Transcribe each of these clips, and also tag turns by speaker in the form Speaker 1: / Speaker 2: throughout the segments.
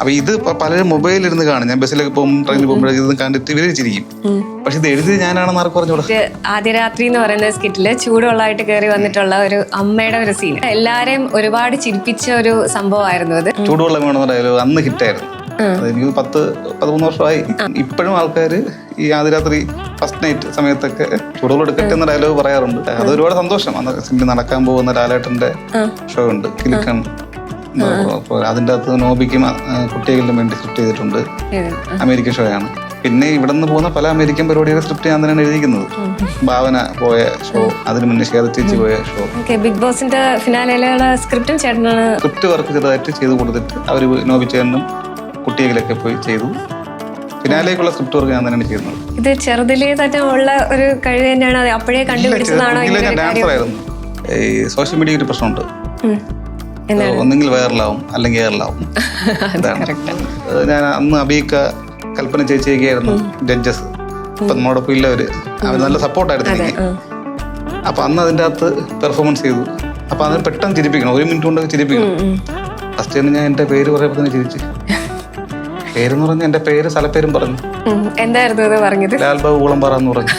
Speaker 1: അപ്പൊ ഇത് പലരും മൊബൈലിൽ ഇരുന്ന് കാണും. ഞാൻ ബസ്സിലൊക്കെ പോകും ട്രെയിനിൽ പോകുമ്പോഴേക്കും ഇത് കണ്ടിട്ട് ഇവർ ചിരിക്കും. പക്ഷെ ഇത് എഴുതി ഞാനാണെന്ന് ആർക്ക്
Speaker 2: പറഞ്ഞു ആദ്യ രാത്രി എന്ന് പറയുന്ന സ്കിറ്റിൽ ചൂടുള്ളതായിട്ട് കയറി വന്നിട്ടുള്ള ഒരു അമ്മയുടെ ഒരു സീൻ എല്ലാരെയും ഒരുപാട് ചിരിപ്പിച്ച ഒരു സംഭവമായിരുന്നു അത്.
Speaker 1: ചൂടുവെള്ളം വേണമെന്ന് ഡയലോഗ് അന്ന് ഹിറ്റായിരുന്നു. എനിക്ക് പത്ത് പതിമൂന്ന് വർഷമായി. ഇപ്പോഴും ആൾക്കാർ ഈ ആദ്യരാത്രി ഫസ്റ്റ് നൈറ്റ് സമയത്തൊക്കെ ചൂടുകൾ എടുക്കട്ടെ എന്ന ഡയലോഗ് പറയാറുണ്ട്. അത് ഒരുപാട് സന്തോഷം. അന്ന് സിനിമ നടക്കാൻ പോകുന്ന ലാലേട്ടന്റെ ഷോ ഉണ്ട്. കിലുക്കൺ അതിന്റെ അകത്ത് നോബിക്കും കുട്ടികളിലും വേണ്ടി സ്ക്രിപ്റ്റ് ചെയ്തിട്ടുണ്ട്. അമേരിക്കൻ ഷോ ആണ് പിന്നെ ഇവിടെ നിന്ന് പോകുന്ന പല അമേരിക്കൻ പരിപാടിയുടെ സ്ക്രിപ്റ്റ് ഞാൻ തന്നെയാണ് എഴുതിക്കുന്നത് ഭാവന പോയ ഷോ അതിന് മുന്നേ ഷേർ ചേച്ചി പോയ ഷോ
Speaker 2: ബിഗ് ബോസിന്റെ ഫിനാലയിലുള്ള സ്ക്രിപ്റ്റും ചേട്ടനാണ്
Speaker 1: സ്ക്രിപ്റ്റ് വർക്ക് ചെറുതായിട്ട് ചെയ്ത് കൊടുത്തിട്ട് അവർ നോബിച്ചേട്ടനും കുട്ടികളിലൊക്കെ പോയി ചെയ്തു. ഫിനാലേക്കുള്ള സ്ക്രിപ്റ്റ് വർക്ക് ഞാൻ തന്നെയാണ് ചെയ്യുന്നത്.
Speaker 2: ഇത് ചെറുതിലേ തന്നെ ഉള്ള ഒരു കഴിവ് തന്നെയാണ്. അപ്പോഴേ കണ്ടുപിടിച്ചതാണോ?
Speaker 1: ഡാൻസർ ആയിരുന്നു. ഈ സോഷ്യൽ മീഡിയ ഒരു പ്രശ്നമുണ്ട്. ഒന്നെങ്കിൽ വൈറലാവും അല്ലെങ്കിൽ ഇതാണ്. ഞാൻ അന്ന് അബീക്ക കൽപ്പന ചേച്ചിയൊക്കെയായിരുന്നു ജഡ്ജസ്. ജഡ്ജസ് നമ്മുടെ നമ്മോടൊപ്പം ഇല്ലവര്. അവർ നല്ല സപ്പോർട്ടായിരുന്നു എനിക്ക്. അപ്പൊ അന്ന് അതിന്റെ അകത്ത് പെർഫോമൻസ് ചെയ്തു. അപ്പൊ അതിന് പെട്ടെന്ന് ചിരിപ്പിക്കണം. ഒരു മിനിറ്റ് കൊണ്ടൊക്കെ ചിരിപ്പിക്കണം. ഫസ്റ്റ് തന്നെ ഞാൻ എന്റെ പേര് പറയുമ്പോൾ തന്നെ ചിരിച്ചു. പേരെന്ന് പറഞ്ഞ എന്റെ പേര് സ്ഥലപ്പേരും പറഞ്ഞു.
Speaker 2: എന്തായിരുന്നു പറഞ്ഞത്?
Speaker 1: ലാൽബാബു ഊളംപാറ എന്ന് പറഞ്ഞു.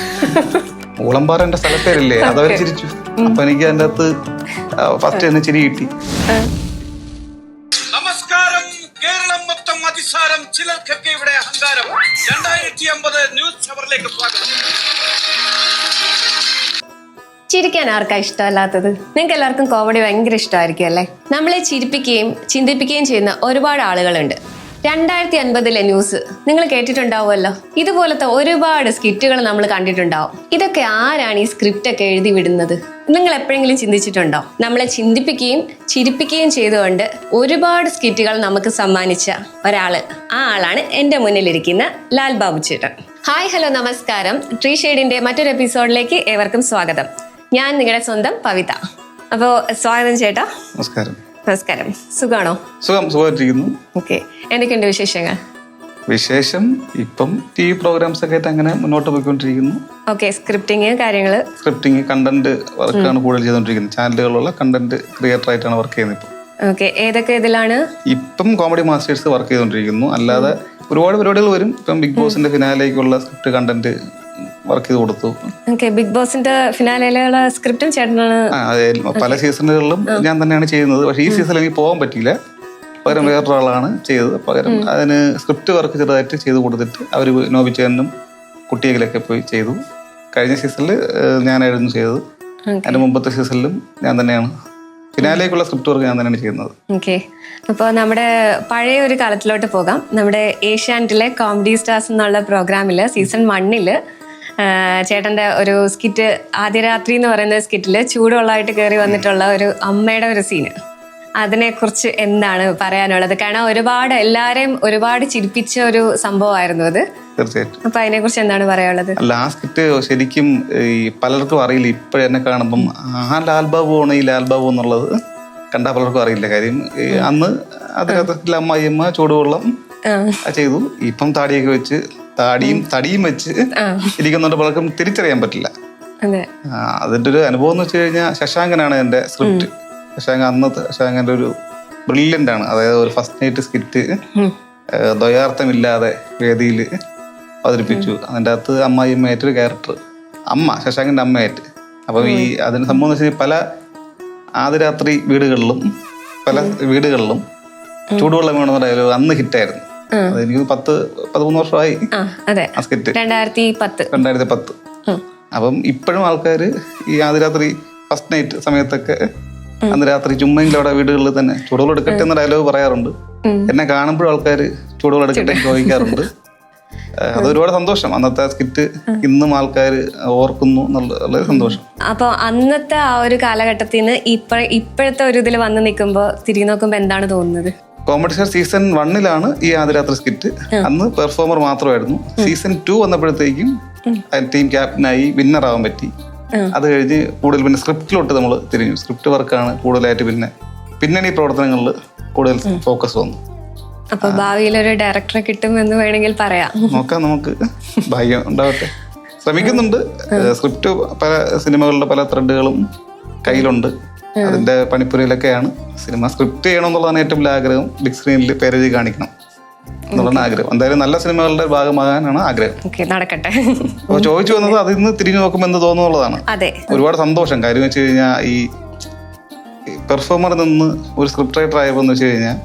Speaker 1: ഊളംപാറ എന്റെ സ്ഥലപ്പേരില്ലേ? അതവർ ചിരിച്ചു. അപ്പൊ എനിക്ക് അതിന്റെ അകത്ത് ഫസ്റ്റ് തന്നെ ചിരി കിട്ടി.
Speaker 3: നമസ്കാരം. കേരളം മൊത്തം അതിസാരം. ചിലർക്കൊക്കെ ഇവിടെ അഹങ്കാരം. രണ്ടായിരത്തി അമ്പത് ന്യൂസ് സ്വാഗതം.
Speaker 2: ചിരിക്കാൻ ആർക്കാ ഇഷ്ടമല്ലാത്തത്? നിങ്ങൾക്ക് എല്ലാവർക്കും കോമഡി ഭയങ്കര ഇഷ്ടമായിരിക്കും അല്ലേ? നമ്മളെ ചിരിപ്പിക്കുകയും ചിന്തിപ്പിക്കുകയും ചെയ്യുന്ന ഒരുപാട് ആളുകളുണ്ട്. രണ്ടായിരത്തി അൻപതിലെ ന്യൂസ്. നിങ്ങൾ കേട്ടിട്ടുണ്ടാവുമല്ലോ. ഇതുപോലത്തെ ഒരുപാട് സ്കിറ്റുകൾ നമ്മൾ കണ്ടിട്ടുണ്ടാവും. ഇതൊക്കെ ആരാണ് ഈ സ്ക്രിപ്റ്റ് ഒക്കെ എഴുതി വിടുന്നത്? നിങ്ങൾ എപ്പോഴെങ്കിലും ചിന്തിച്ചിട്ടുണ്ടോ? നമ്മളെ ചിന്തിപ്പിക്കുകയും ചിരിപ്പിക്കുകയും ചെയ്തുകൊണ്ട് ഒരുപാട് സ്കിറ്റുകൾ നമുക്ക് സമ്മാനിച്ച ഒരാൾ. ആ ആളാണ് എന്റെ മുന്നിലിരിക്കുന്ന ലാൽ ബാബു ചേട്ടൻ. ഹായ് ഹലോ നമസ്കാരം. ട്രീ ഷെയ്ഡിന്റെ മറ്റൊരു എപ്പിസോഡിലേക്ക് ഏവർക്കും സ്വാഗതം. ഞാൻ നിങ്ങളുടെ സ്വന്തം പവിത. അപ്പോൾ സ്വാഗതം ചേട്ടാ.
Speaker 1: നമസ്കാരം.
Speaker 2: നമസ്കാരം. സുഖാണോ?
Speaker 1: സുഖം സുഖമായിട്ടിരിക്കുന്നു.
Speaker 2: ഓക്കെ. എന്തൊക്കെയുണ്ട് വിശേഷങ്ങൾ?
Speaker 1: വിശേഷം ഇപ്പം ടി വി പ്രോഗ്രാംസ് ഒക്കെ ആയിട്ട് അങ്ങനെ മുന്നോട്ട് പോയിക്കൊണ്ടിരിക്കുന്നു.
Speaker 2: ഓക്കെ സ്ക്രിപ്റ്റിംഗ് കാര്യങ്ങൾ
Speaker 1: സ്ക്രിപ്റ്റിംഗ് കണ്ടന്റ് വർക്കാണ് കൂടുതൽ ചെയ്തുകൊണ്ടിരിക്കുന്നത് ചാനലുകളുള്ള കണ്ടന്റ് ക്രിയേറ്റർ ആയിട്ടാണ് വർക്ക് ചെയ്യുന്നത് ഇപ്പം.
Speaker 2: ഓക്കെ ഏതൊക്കെ ഇതിലാണ്?
Speaker 1: ഇപ്പം കോമഡി മാസ്റ്റേഴ്സ് വർക്ക് ചെയ്തുകൊണ്ടിരിക്കുന്നു അല്ലാതെ ഒരുപാട് പരിപാടികൾ വരും. ഇപ്പം ബിഗ് ബോസിന്റെ ഫിനാലേക്കുള്ള സ്ക്രിപ്റ്റ് കണ്ടന്റ് വർക്ക് ചെയ്ത് കൊടുത്തു.
Speaker 2: ഓക്കെ ബിഗ് ബോസിന്റെ ഫിനാലയിലുള്ള സ്ക്രിപ്റ്റും ചേട്ടനാണ്
Speaker 1: പല സീസണുകളിലും ഞാൻ തന്നെയാണ് ചെയ്യുന്നത്. പക്ഷേ ഈ സീസണിൽ എനിക്ക് പോകാൻ പറ്റിയില്ല. പകരം വേറൊരാളാണ് ചെയ്തത്. പകരം അതിന് സ്ക്രിപ്റ്റ് വർക്ക് ചെറുതായിട്ട് ചെയ്ത് കൊടുത്തിട്ട് അവർ നോബിച്ചേനും കുട്ടിയെങ്കിലൊക്കെ പോയി ചെയ്തു. കഴിഞ്ഞ സീസണിൽ ഞാനായിരുന്നു ചെയ്തത്. അതിന്റെ മുമ്പത്തെ സീസണിലും ഞാൻ തന്നെയാണ്. ഫിനാലേക്കുള്ള സ്ക്രിപ്റ്റ് വർക്ക് ഞാൻ തന്നെയാണ് ചെയ്യുന്നത്.
Speaker 2: ഓക്കെ അപ്പോൾ നമ്മുടെ പഴയ ഒരു കാലത്തിലോട്ട് പോകാം. നമ്മുടെ ഏഷ്യാനെറ്റിലെ കോമഡി സ്റ്റാർസ് എന്നുള്ള പ്രോഗ്രാമിൽ സീസൺ വണ്ണിൽ ചേട്ടന്റെ ഒരു സ്കിറ്റ് ആദ്യ രാത്രി എന്ന് പറയുന്ന സ്കിറ്റിൽ ചൂടുള്ളതായിട്ട് കയറി വന്നിട്ടുള്ള ഒരു അമ്മയുടെ ഒരു സീന്. അതിനെക്കുറിച്ച് എന്താണ് പറയാനുള്ളത്? കാരണം ഒരുപാട് എല്ലാവരെയും ഒരുപാട് ചിരിപ്പിച്ച ഒരു സംഭവമായിരുന്നു അത്.
Speaker 1: തീർച്ചയായിട്ടും.
Speaker 2: അപ്പൊ അതിനെക്കുറിച്ച് എന്താണ് പറയാനുള്ളത്?
Speaker 1: ലാസ്റ്റ് ശരിക്കും ഈ പലർക്കും അറിയില്ല. ഇപ്പോഴെന്നെ എന്നെ കാണുമ്പം ആ ലാൽബാബു ആണ് ഈ ലാൽബാബു എന്നുള്ളത് കണ്ടാൽ പലർക്കും അറിയില്ല കാര്യം. അന്ന് അതിനകത്ത് അമ്മായിയമ്മ ചൂടുവെള്ളം. ചെയ്തു. ഇപ്പം താടിയൊക്കെ വെച്ച് താടിയും തടിയും വെച്ച് ഇരിക്കുന്നുണ്ട് പലർക്കും തിരിച്ചറിയാൻ പറ്റില്ല.
Speaker 2: അതെ.
Speaker 1: അതിന്റെ ഒരു അനുഭവം എന്ന് വെച്ച് കഴിഞ്ഞാൽ ശശാങ്കനാണ് എന്റെ സ്ക്രിപ്റ്റ്. ശശാങ്കൻ അന്നത്തെ ശശാങ്കന്റെ ഒരു ബ്രില്യന്റ് ആണ് അതായത് ഒരു ഫസ്റ്റ് നൈറ്റ് സ്ക്രിപ്റ്റ് ദ്വയാർത്ഥമില്ലാതെ വേദിയിൽ അവതരിപ്പിച്ചു. അതിന്റെ അകത്ത് അമ്മായിയമ്മയായിട്ടൊരു ക്യാരക്ടർ അമ്മ ശശാങ്കന്റെ അമ്മയായിട്ട്. അപ്പം ഈ അതിന് സംഭവം എന്ന് വെച്ചാൽ പല ആദ്യരാത്രി വീടുകളിലും പല വീടുകളിലും ചൂടുവെള്ളം വേണമെന്ന ഡയലോഗ് അന്ന് ഹിറ്റായിരുന്നു അതെനിക്ക് പത്ത് പതിമൂന്ന് വർഷമായി
Speaker 2: ആ
Speaker 1: സ്കിറ്റ്
Speaker 2: രണ്ടായിരത്തി പത്ത്
Speaker 1: രണ്ടായിരത്തി പത്ത് അപ്പം ഇപ്പോഴും ആൾക്കാർ ഈ ആദ്യ രാത്രി ഫസ്റ്റ് നൈറ്റ് സമയത്തൊക്കെ അന്ന് രാത്രി ചുമ്മെങ്കിലും അവിടെ വീടുകളിൽ തന്നെ. ചൂടുകൾ എടുക്കട്ടെ എന്ന ഡയലോഗ് പറയാറുണ്ട്. എന്നെ കാണുമ്പോഴും ആൾക്കാർ ചൂടുകൾ എടുക്കട്ടെ ചോദിക്കാറുണ്ട്. അതൊരുപാട് അത് ഒരുപാട് സന്തോഷം. അന്നത്തെ സ്കിറ്റ് ഇന്നും ആൾക്കാർ ഓർക്കുന്നു എന്നുള്ള സന്തോഷം.
Speaker 2: അപ്പൊ അന്നത്തെ ആ ഒരു കാലഘട്ടത്തിൽ നിന്ന് ഇപ്പഴത്തെ ഇപ്പോഴത്തെ ഒരു ഇതിൽ വന്ന് നിൽക്കുമ്പോൾ തിരിഞ്ഞു നോക്കുമ്പോൾ എന്താണ് തോന്നുന്നത്?
Speaker 1: സ്റ്റാർ സീസൺ വണ്ണിലാണ് ഈ ആദ്യരാത്രി സ്കിറ്റ് അന്ന് പെർഫോമർ മാത്രമായിരുന്നു. സീസൺ ടു വന്നപ്പോഴത്തേക്കും ടീം ക്യാപ്റ്റനായി വിന്നർ ആവാൻ പറ്റി. അത് കഴിഞ്ഞ് കൂടുതൽ പിന്നെ സ്ക്രിപ്റ്റിലോട്ട് നമ്മൾ തിരിഞ്ഞു. സ്ക്രിപ്റ്റ് വർക്കാണ് കൂടുതലായിട്ട് പിന്നെ പിന്നണി പ്രവർത്തനങ്ങളിൽ കൂടുതൽ ഫോക്കസ് വന്നു.
Speaker 2: അപ്പൊ ഭാവിയിൽ ഒരു ഡയറക്ടറെ കിട്ടും എന്ന് വേണമെങ്കിൽ പറയാം.
Speaker 1: നോക്കാം നമുക്ക്. ഭാഗ്യം ഉണ്ടാവട്ടെ. ശ്രമിക്കുന്നുണ്ട്. സ്ക്രിപ്റ്റ് പല സിനിമകളുടെ പല ത്രെഡുകളും കയ്യിലുണ്ട്. അതിന്റെ പണിപ്പുരയിലൊക്കെയാണ് സിനിമ സ്ക്രിപ്റ്റ് ചെയ്യണം എന്നുള്ളതാണ് ഏറ്റവും വലിയ ആഗ്രഹം. ബിഗ് സ്ക്രീനിൽ പേരെഴുതി കാണിക്കണം എന്നുള്ളതാണ് ആഗ്രഹം. എന്തായാലും നല്ല സിനിമകളുടെ ഭാഗമാകാനാണ് ആഗ്രഹം.
Speaker 2: നടക്കട്ടെ.
Speaker 1: അപ്പൊ ചോദിച്ചു വന്നത് അതിൽ നിന്ന് തിരിഞ്ഞു നോക്കുമ്പോൾ എന്ത് തോന്നുന്നുള്ളതാണ്. ഒരുപാട് സന്തോഷം. കാര്യം വെച്ച് കഴിഞ്ഞാൽ ഈ പെർഫോമറിൽ നിന്ന് ഒരു സ്ക്രിപ്റ്റ് റൈറ്റർ ആയപ്പോൾ എന്ന് വെച്ച് കഴിഞ്ഞാൽ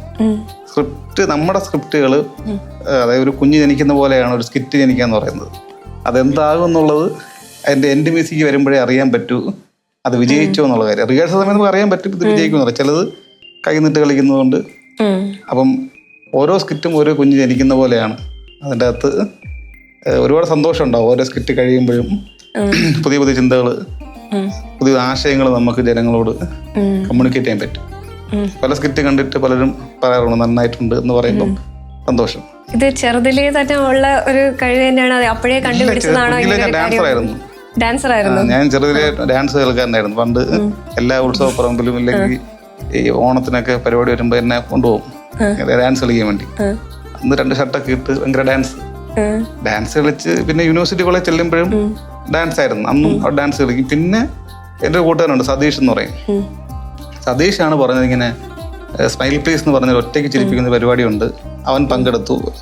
Speaker 1: സ്ക്രിപ്റ്റ് നമ്മുടെ സ്ക്രിപ്റ്റുകൾ അതായത് ഒരു കുഞ്ഞ് ജനിക്കുന്ന പോലെയാണ് ഒരു സ്കിറ്റ് ജനിക്കാന്ന് പറയുന്നത്. അതെന്താകും എന്നുള്ളത് അതിന്റെ എൻഡ് മ്യൂസിക് വരുമ്പോഴേ അറിയാൻ പറ്റൂ. അത് വിജയിച്ചോ എന്നുള്ള കാര്യം. റിഹേഴ്സൽ സമയത്ത് നമുക്ക് അറിയാൻ പറ്റും ഇത് വിജയിക്കും ചിലത് കൈനിട്ട് കളിക്കുന്നതുകൊണ്ട്. അപ്പം ഓരോ സ്കിറ്റും ഓരോ കുഞ്ഞ് ജനിക്കുന്ന പോലെയാണ്. അതിന്റെ അകത്ത് ഒരുപാട് സന്തോഷം ഉണ്ടാവും ഓരോ സ്കിറ്റ് കഴിയുമ്പോഴും. പുതിയ പുതിയ ചിന്തകൾ പുതിയ ആശയങ്ങൾ നമുക്ക് ജനങ്ങളോട് കമ്മ്യൂണിക്കേറ്റ് ചെയ്യാൻ പറ്റും. പല സ്കിറ്റ് കണ്ടിട്ട് പലരും പറയാറുണ്ട് നന്നായിട്ടുണ്ട് എന്ന് പറയുമ്പോൾ സന്തോഷം.
Speaker 2: ഇത് ചെറുതിലേ തന്നെ ഉള്ള ഒരു കഴിവ് തന്നെയാണ്. അപ്പോഴേ കണ്ടുപിടിച്ചതാണോ
Speaker 1: ഡാൻസർ ആയിരുന്നു.
Speaker 2: ഡാൻസർ ആയിരുന്നു.
Speaker 1: ഞാൻ ചെറുതിലെ ഡാൻസ് കേൾക്കാനായിരുന്നു പണ്ട് എല്ലാ ഉത്സവ പറമ്പിലും ഇല്ലെങ്കിൽ ഈ ഓണത്തിനൊക്കെ പരിപാടി വരുമ്പോ എന്നെ കൊണ്ടുപോകും. ഡാൻസ് കളിക്കാൻ വേണ്ടി. അന്ന് രണ്ട് ഷർട്ടൊക്കെ ഇട്ട് ഭയങ്കര ഡാൻസ് ഡാൻസ് കളിച്ച് പിന്നെ യൂണിവേഴ്സിറ്റി കോളേജ് ചെല്ലുമ്പോഴും ഡാൻസ് ആയിരുന്നു. അന്നും ഡാൻസ് കളിക്കും. പിന്നെ എന്റെ കൂട്ടുകാരുണ്ട് സതീഷ് എന്ന് പറയും. സതീഷാണ് പറഞ്ഞത് ഇങ്ങനെ സ്മൈൽ പ്ലീസ് എന്ന് പറഞ്ഞ ഒറ്റയ്ക്ക് ചിരിപ്പിക്കുന്ന പരിപാടിയുണ്ട്. അവൻ പങ്കെടുത്തു.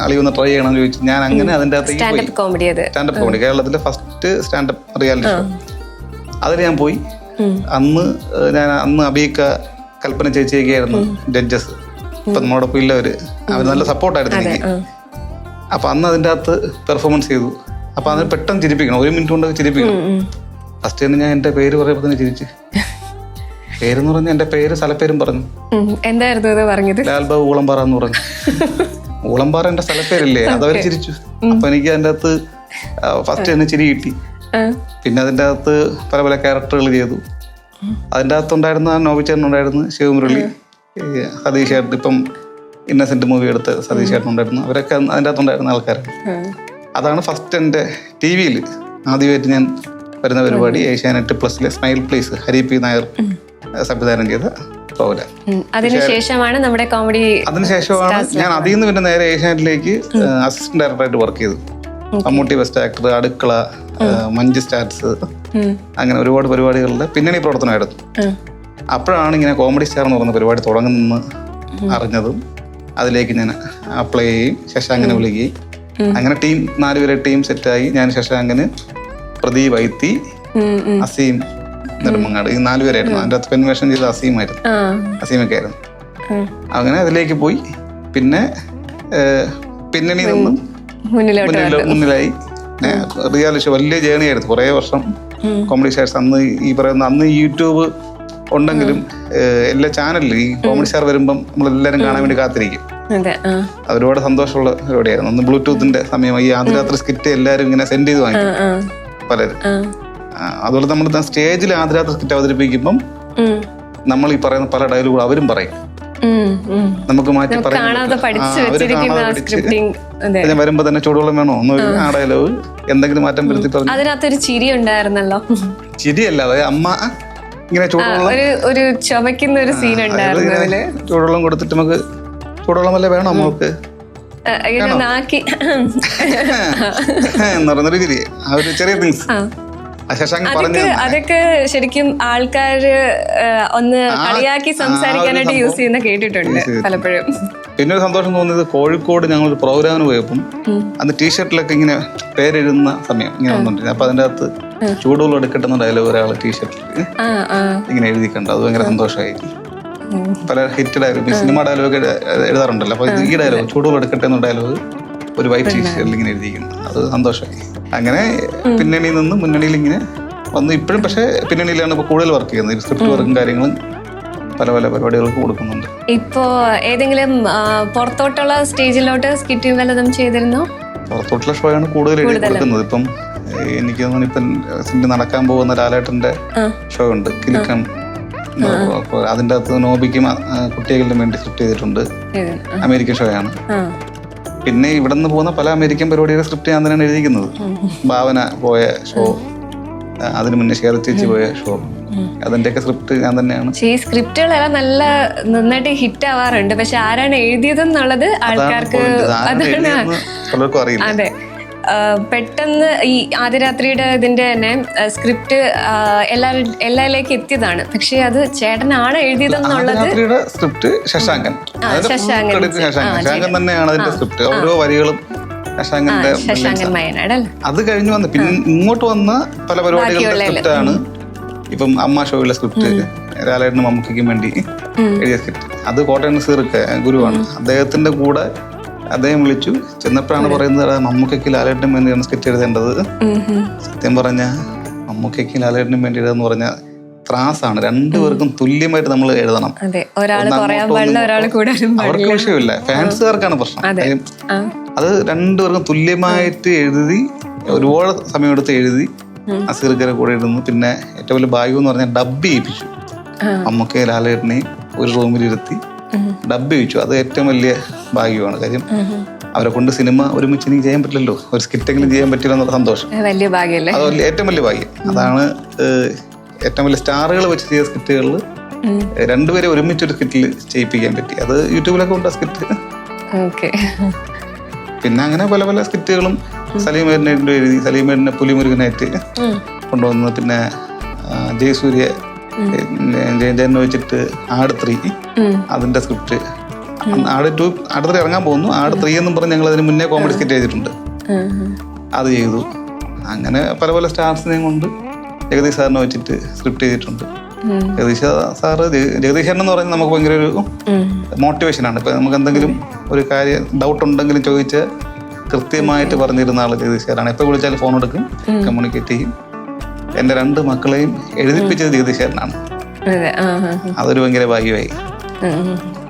Speaker 1: അളി ഒന്ന് ട്രൈ ചെയ്യണമെന്ന് ചോദിച്ചു. ഞാൻ അങ്ങനെ അതിന്റെ അകത്ത്
Speaker 2: സ്റ്റാൻഡപ്പ് കോമഡി
Speaker 1: സ്റ്റാൻഡപ്പ് കോമഡി കേരളത്തിലെ ഫസ്റ്റ് സ്റ്റാൻഡപ്പ് റിയാലിറ്റി ഷോ അതിൽ ഞാൻ പോയി. അന്ന് ഞാൻ അന്ന് അബീക്ക കൽപ്പന ചേച്ചിയൊക്കെയായിരുന്നു ജഡ്ജസ് ഇപ്പൊ നമ്മോടൊപ്പം ഇല്ലവര് അവർ നല്ല സപ്പോർട്ടായിരുന്നു എനിക്ക്. അപ്പം അന്ന് അതിന്റെ അകത്ത് പെർഫോമൻസ് ചെയ്തു. അപ്പൊ അതിന് പെട്ടെന്ന് ചിരിപ്പിക്കണം. ഒരു മിനിറ്റ് കൊണ്ട് ചിരിപ്പിക്കണം. ഫസ്റ്റ് തന്നെ ഞാൻ എന്റെ പേര് പറയുമ്പോൾ തന്നെ ചിരിച്ച്. പേരെന്ന് പറഞ്ഞ എന്റെ പേര് സ്ഥലപ്പേരും പറഞ്ഞു.
Speaker 2: എന്തായിരുന്നു ഇത് പറഞ്ഞത്?
Speaker 1: ലാൽബാബ് ഊളംപാറ എന്ന് പറഞ്ഞു. ഊളംപാറ എന്റെ സ്ഥലപ്പേരല്ലേ? അതവർ ചിരിച്ചു. അപ്പൊ എനിക്ക് അതിന്റെ അകത്ത് ഫസ്റ്റ് തന്നെ ചിരി കിട്ടി. പിന്നെ അതിന്റെ അകത്ത് പല പല ക്യാരക്ടറുകൾ ചെയ്തു. അതിന്റെ അകത്തുണ്ടായിരുന്ന നോബിച്ചേട്ടൻ ഉണ്ടായിരുന്നു ശിവമുരളി. സതീഷ് ചേട്ടൻ ഇപ്പം ഇന്നസെന്റ് മൂവി എടുത്ത് സതീഷ് ചേട്ടൻ ഉണ്ടായിരുന്നു. അവരൊക്കെ അതിന്റെ അതിന്റെ അകത്തുണ്ടായിരുന്ന ആൾക്കാരാണ്. അതാണ് ഫസ്റ്റ് എന്റെ ടി വിയിൽ ആദ്യമായിട്ട് ഞാൻ വരുന്ന പരിപാടി Asianet പ്ലസിലെ smile place Hari P Nair. സംവിധാനം ചെയ്ത പ്രോഗ്രാം.
Speaker 2: അതിനുശേഷമാണ് നമ്മുടെ കോമഡി
Speaker 1: അതിനുശേഷമാണ് ഞാൻ അതിൽ നിന്ന് പിന്നെ നേരെ ഏഷ്യാനെറ്റിലേക്ക് അസിസ്റ്റന്റ് ഡയറക്ടറായിട്ട് വർക്ക് ചെയ്തു. മമ്മൂട്ടി ബെസ്റ്റ് ആക്ടർ അടുക്കള മഞ്ച് മഞ്ജു സ്റ്റാറ്റ്സ് അങ്ങനെ ഒരുപാട് പരിപാടികളുടെ പിന്നണി പ്രവർത്തനമായിരുന്നു. അപ്പോഴാണ് ഇങ്ങനെ കോമഡി സ്റ്റാർ എന്ന് പറഞ്ഞ പരിപാടി തുടങ്ങുന്നെന്ന് അറിഞ്ഞതും അതിലേക്ക് ഞാൻ അപ്ലൈ ചെയ്യും ശശാങ്കനെ വിളിക്കുകയും അങ്ങനെ ടീം നാലുപേരെ ടീം സെറ്റായി ഞാൻ ശശാങ്കന് പ്രദീപ് ഐത്തി അസീം നെടുമങ്ങാട് ഈ നാലുപേരായിരുന്നു അതിന്റെ അകത്ത് പെൻവേഷൻ ചെയ്ത അസീമായിരുന്നു അസീമൊക്കെ ആയിരുന്നു. അങ്ങനെ അതിലേക്ക് പോയി. പിന്നെ പിന്നണി നിന്നും മുന്നിലായി. റിയാലിറ്റി ഷോ വലിയ ജേണി ആയിരുന്നു. കുറേ വർഷം കോമഡി സ്റ്റാർസ് അന്ന് ഈ പറയുന്ന അന്ന് യൂട്യൂബ് ഉണ്ടെങ്കിലും എല്ലാ ചാനലിലും ഈ കോമഡി സ്റ്റാർ വരുമ്പം നമ്മളെല്ലാവരും കാണാൻ വേണ്ടി കാത്തിരിക്കും.
Speaker 2: അതെ
Speaker 1: ഒരുപാട് സന്തോഷമുള്ള പരിപാടിയായിരുന്നു അന്ന് ബ്ലൂടൂത്തിന്റെ സമയം. ഈ ആദ്യ രാത്രി സ്കിറ്റ് എല്ലാവരും ഇങ്ങനെ സെൻഡ് ചെയ്ത് വാങ്ങിക്കും. പലരും. അതുപോലെ നമ്മൾ സ്റ്റേജിൽ ആദ്യ സ്ക്രിപ്റ്റ് സ്കിറ്റ് അവതരിപ്പിക്കുമ്പം നമ്മൾ ഈ പറയുന്ന പല ഡയലോഗ് അവരും പറയും. നമുക്ക് മാറ്റി പറയാം വരുമ്പോ തന്നെ ചൂടുവെള്ളം വേണോ. ആ. ഡയലോഗ് എന്തെങ്കിലും മാറ്റം വരുത്തി പറഞ്ഞു.
Speaker 2: അതിനകത്തൊരു ചിരി ഉണ്ടായിരുന്നല്ലോ.
Speaker 1: ചിരിയല്ല അതായത് അമ്മ ഇങ്ങനെ ചൂടുവെള്ളം
Speaker 2: ഒരു ചുമക്കുന്ന ഒരു സീൻ ഉണ്ടായിരുന്നു
Speaker 1: ചൂടുവെള്ളം കൊടുത്തിട്ട് നമുക്ക് ചൂടുവെള്ളം വല്ല വേണോ നമുക്ക് എന്ന് പറയുന്നൊരു ചിരി. ആ ഒരു ചെറിയ തിങ്സ്
Speaker 2: അതൊക്കെ അതൊക്കെ ശരിക്കും ആൾക്കാര് ഒന്ന് കളിയാക്കി സംസാരിക്കാനായിട്ട് യൂസ് ചെയ്യുന്ന കേട്ടിട്ടുണ്ട് പലപ്പോഴും.
Speaker 1: പിന്നെ സന്തോഷം തോന്നിയത് കോഴിക്കോട് ഞങ്ങൾ ഒരു പ്രോഗ്രാമിന് പോയപ്പം അന്ന് ടീഷർട്ടിലൊക്കെ ഇങ്ങനെ പേരെഴുതുന്ന സമയം ഇങ്ങനെ വന്നിട്ടുണ്ട് അപ്പൊ അതിന്റെ അകത്ത് ചൂടുകൾ എടുക്കട്ടെന്ന ഡയലോഗ് ഒരാൾ ടീഷർട്ടിൽ ഇങ്ങനെ എഴുതി കണ്ടു അത് ഭയങ്കര സന്തോഷമായി. പല ഹിറ്റ് ഡയലോഗ് സിനിമ ഡയലോഗ് എഴുതാറുണ്ടല്ലോ. അപ്പൊ ഈ ഡയലോഗ് ചൂടുകൾ എടുക്കട്ടെ എന്ന ഡയലോഗ് ഒരു വൈറ്റ് ടീഷർട്ടിൽ ഇങ്ങനെ എഴുതിയിരിക്കുന്നു അത് സന്തോഷമായി. അങ്ങനെ പിന്നണിയിൽ നിന്ന് മുന്നണിയിൽ ഇങ്ങനെ വന്നു. ഇപ്പോഴും പക്ഷേ പിന്നണിയിലാണ് ഇപ്പോൾ കൂടുതൽ വർക്ക് ചെയ്യുന്നത്. സ്ക്രിപ്റ്റ് വർക്കും കാര്യങ്ങളും പല പല പരിപാടികൾക്ക് കൊടുക്കുന്നുണ്ട്.
Speaker 2: ഇപ്പോ ഏതെങ്കിലും പുറത്തോട്ടുള്ള സ്റ്റേജിലോട്ട് സ്കിറ്റ് വല്ലതും ചെയ്തിരുന്നു?
Speaker 1: പുറത്തോട്ടുള്ള ഷോ ആണ് കൂടുതൽ എഴുതി കൊടുക്കുന്നത്. ഇപ്പം എനിക്ക് തോന്നുന്നു ഇപ്പം സിനിമ നടക്കാൻ പോകുന്ന ലാലേട്ടന്റെ ഷോ ഉണ്ട്. കിലുക്കം. അപ്പോൾ അതിന്റെ അകത്ത് നോബിക്കും കുട്ടികളിലും വേണ്ടി സ്ക്രിപ്റ്റ് ചെയ്തിട്ടുണ്ട്. അമേരിക്കൻ
Speaker 2: ഷോയാണ്
Speaker 1: പിന്നെ ഇവിടെ നിന്ന് പോകുന്ന പല അമേരിക്കൻ പരിപാടിയുടെ സ്ക്രിപ്റ്റ് ഞാൻ തന്നെയാണ് എഴുതിക്കുന്നത് ഭാവന പോയ ഷോ അതിന് മുന്നേ ഷേർ ചേച്ചി പോയ ഷോ അതിന്റെയൊക്കെ സ്ക്രിപ്റ്റ് ഞാൻ തന്നെയാണ്.
Speaker 2: ഈ സ്ക്രിപ്റ്റുകളെല്ലാം നല്ല നന്നായിട്ട് ഹിറ്റ് ആവാറുണ്ട്. പക്ഷെ ആരാണ് എഴുതിയതെന്നുള്ളത് ആൾക്കാർക്ക് അതാണ്
Speaker 1: പലർക്കും അറിയില്ല.
Speaker 2: അതെ. പെട്ടെന്ന് ഈ ആദ്യരാത്രിയുടെ ഇതിന്റെ തന്നെ സ്ക്രിപ്റ്റ് എല്ലാ എല്ലാവരിലേക്ക് എത്തിയതാണ്. പക്ഷേ അത് ചേട്ടനാണ് എഴുതിയതെന്നുള്ളത്
Speaker 1: സ്ക്രിപ്റ്റ് ശശാങ്കൻ.
Speaker 2: ശശാങ്കൻ.
Speaker 1: തന്നെയാണ് അതിന്റെ സ്ക്രിപ്റ്റ്. ഓരോ വരികളും ശശാങ്കന്റെ
Speaker 2: ശശാങ്കൻ
Speaker 1: അത് കഴിഞ്ഞ് വന്ന് പിന്നെ ഇങ്ങോട്ട് വന്ന പല പരിപാടികളുടെ. സ്ക്രിപ്റ്റ് ആണ് ഇപ്പം അമ്മ ഷോയിലെ സ്ക്രിപ്റ്റ് ലാലേട്ടനും മമ്മൂക്കും വേണ്ടി എഴുതിയ സ്ക്രിപ്റ്റ്. അത് കോട്ടയം നസീർക്ക് ഗുരുവാണ്. അദ്ദേഹത്തിന്റെ കൂടെ അദ്ദേഹം വിളിച്ചു. ചെന്നപ്പോഴാണ് പറയുന്നത് "എടാ, മമ്മൂക്കയ്ക്ക് ലാലേട്ടനും വേണ്ടിയാണ് സ്കെച്ച് എഴുതേണ്ടത്. സത്യം പറഞ്ഞ മമ്മൂക്കയ്ക്ക് ലാലേട്ടനും വേണ്ടി എഴുതാന്ന് പറഞ്ഞ ത്രാസാണ്. രണ്ടുപേർക്കും തുല്യമായിട്ട് നമ്മൾ എഴുതണം. അവർക്ക് വിഷയമില്ല. ഫാൻസുകാർക്കാണ് പ്രശ്നം.
Speaker 2: അതെ.
Speaker 1: രണ്ടുപേർക്കും തുല്യമായിട്ട് എഴുതി ഒരുപാട് സമയം എടുത്ത് എഴുതി അസീർക്കരെ കൂടെ ഇരുന്നു പിന്നെ ഏറ്റവും വലിയ ഭാഗ്യം എന്ന് പറഞ്ഞാൽ ഡബ് ചെയ്യിപ്പിച്ചു. അമ്മയ്ക്ക് ലാലേട്ടനെ ഒരു റൂമിൽ ഇരുത്തി. ഡബ് ചോദിച്ചു അത് ഏറ്റവും വലിയ ഭാഗ്യമാണ്. കാര്യം അവരെ കൊണ്ട് സിനിമ ഒരുമിച്ച് ഇനി ചെയ്യാൻ പറ്റില്ലല്ലോ. ഒരു സ്കിറ്റെങ്കിലും ചെയ്യാൻ പറ്റില്ല എന്നുള്ള സന്തോഷം.
Speaker 2: വലിയ ഭാഗ്യല്ലേ
Speaker 1: അത് വലിയ ഏറ്റവും വലിയ ഭാഗ്യം. അതാണ് ഏറ്റവും വലിയ സ്റ്റാറുകൾ വെച്ച് ചെയ്ത സ്കിറ്റുകളിൽ. രണ്ടുപേരെ ഒരുമിച്ച് ഒരു സ്കിറ്റിൽ ചെയ്യിപ്പിക്കാൻ പറ്റി. അത് യൂട്യൂബിലൊക്കെ ഉണ്ട് ആ സ്കിറ്റ് പിന്നെ അങ്ങനെ പല പല സ്കിറ്റുകളും സലീം സലീമേടിനെ എഴുതി സലീമേടിനെ പുലിമുരുകനായിട്ട് കൊണ്ടുവന്നു പിന്നെ ജയസൂര്യ ജയൻ വെച്ചിട്ട് ആട് ത്രീ. അതിന്റെ സ്ക്രിപ്റ്റ്. ആട് ടു ആട് ത്രീ ഇറങ്ങാൻ പോകുന്നു. ആട് ത്രീ എന്നും പറഞ്ഞ് ഞങ്ങൾ അതിന് മുന്നേ കോമഡി സ്കിറ്റ് ചെയ്തിട്ടുണ്ട്. അത് ചെയ്തു. അങ്ങനെ പല പല സ്റ്റാർസിനെയും കൊണ്ട് ജഗദീഷ് സാറിനെ വെച്ചിട്ട് സ്ക്രിപ്റ്റ് ചെയ്തിട്ടുണ്ട്. ജഗദീഷ് സാറ് ജഗദീഷ് എന്ന് പറഞ്ഞാൽ നമുക്ക് ഭയങ്കര ഒരു മോട്ടിവേഷനാണ് ഇപ്പൊ നമുക്ക് എന്തെങ്കിലും ഒരു കാര്യം ഡൗട്ട് ഉണ്ടെങ്കിലും ചോദിച്ചാൽ കൃത്യമായിട്ട് പറഞ്ഞിരുന്ന ആൾ ജഗദീഷ് സാറാണ്. എപ്പോൾ വിളിച്ചാലും ഫോൺ എടുക്കും കമ്മ്യൂണിക്കേറ്റ് ചെയ്യും. എന്റെ രണ്ട് മക്കളെയും എഴുതിപ്പിച്ചത്
Speaker 2: ആ.
Speaker 1: അതൊരു ഭയങ്കര ഭാഗ്യമായി.